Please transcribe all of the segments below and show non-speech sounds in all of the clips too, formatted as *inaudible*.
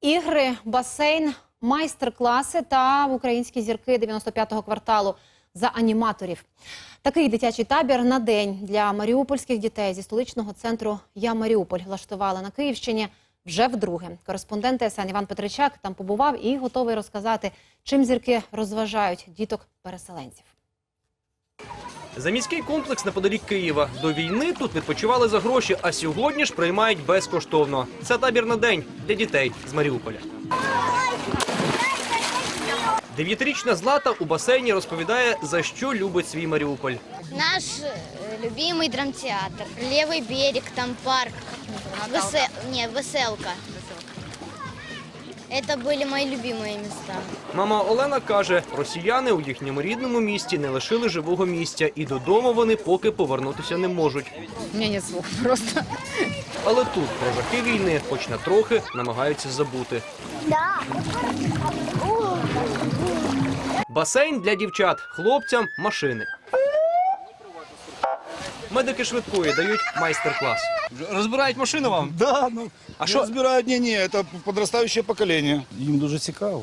Ігри, басейн, майстер-класи та українські зірки 95-го кварталу за аніматорів. Такий дитячий табір на день для маріупольських дітей зі столичного центру Я Маріуполь влаштували на Київщині вже вдруге. Кореспондент ТСН Іван Петричак там побував і готовий розказати, чим зірки розважають діток-переселенців. Заміський комплекс неподалік Києва. До війни тут відпочивали за гроші, а сьогодні ж приймають безкоштовно. Це табір на день для дітей з Маріуполя. Дев'ятирічна Злата у басейні розповідає, за що любить свій Маріуполь. Наш э, любимый драмтеатр. Левый берег, там парк. Весе- Не, веселка. Это были мои любимые места. Мама Олена каже, росіяни у їхньому рідному місті не лишили живого місця, і додому вони поки повернутися не можуть. У меня нет слов *laughs* просто. Але тут про жахи війни, хоч на трохи, намагаються забути. Басейн для дівчат, хлопцям машини. Медики швидкої дають майстер-клас. Розбирають машину вам? Да, ну А що- що збирають? Ні, ні, це подростаюче покоління. Їм дуже цікаво.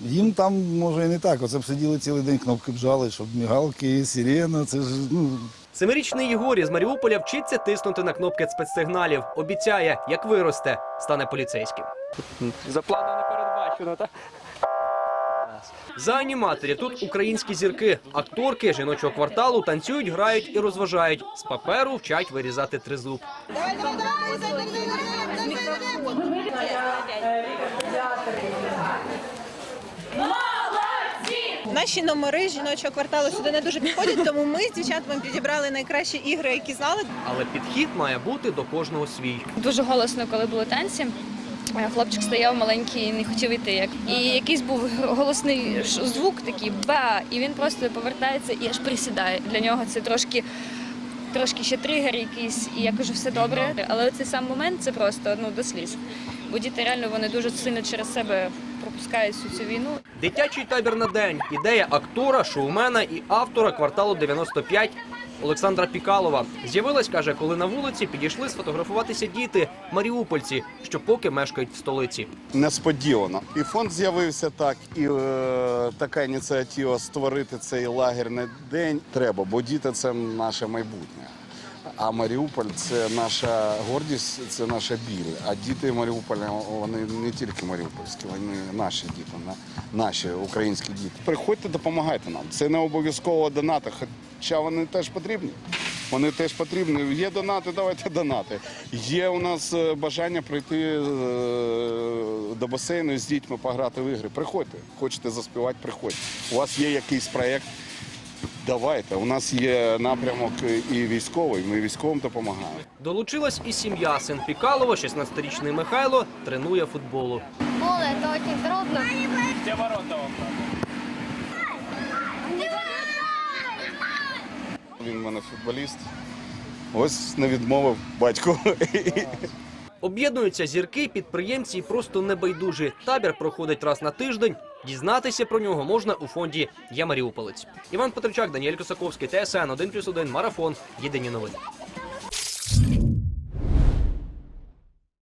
Їм там може і не так. Оце б сиділи цілий день, кнопки бжали, щоб мігалки, сирена. Це ж ну Семирічний Єгор із Маріуполя вчиться тиснути на кнопки спецсигналів. Обіцяє, як виросте, стане поліцейським. За планом не передбачено, так? За аніматорів тут українські зірки, акторки жіночого кварталу танцюють, грають і розважають. З паперу вчать вирізати тризуб. Наші номери жіночого кварталу сюди не дуже підходять, тому ми з дівчатами підібрали найкращі ігри, які знали. Але підхід має бути до кожного свій. Дуже голосно, коли були танці. Е, Хлопчик стояв маленький, не хотів йти. Як і якийсь був голосний звук, такий ба, і він просто повертається і аж присідає. Для нього це трошки. Трошки ще тригер якийсь, і я кажу, все добре. Але цей сам момент це просто ну до сліз. Бо діти реально вони дуже сильно через себе пропускають всю цю війну. Дитячий табір на день. Ідея актора, шоумена і автора кварталу 95 Олександра Пікалова. З'явилась, каже, коли на вулиці підійшли сфотографуватися діти, маріупольці, що поки мешкають в столиці. несподівано. І фонд з'явився так, і е, така ініціатива створити цей лагерний день треба, бо діти це наше майбутнє. А Маріуполь це наша гордість, це наша біль. А діти Маріуполя вони не тільки маріупольські, вони наші діти, наші українські діти. Приходьте, допомагайте нам. Це не обов'язково донати, хоча вони теж потрібні. Вони теж потрібні. Є донати, давайте донати. Є у нас е, бажання прийти е, до басейну з дітьми пограти в ігри. Приходьте. Хочете заспівати, приходьте. У вас є якийсь проєкт. Давайте. У нас є напрямок і військовий. Ми військовим допомагаємо. Долучилась і сім'я. Син Пікалова, 16-річний Михайло, тренує футболу. Пол, это очень трудно. Він в мене футболіст. Ось не відмовив батько. Об'єднуються зірки, підприємці і просто небайдужі. Табір проходить раз на тиждень. Дізнатися про нього можна у фонді Я Маріуполець. Іван Петричак, Даніель Косаковський, ТСН 1+,1, Марафон. Єдині новини.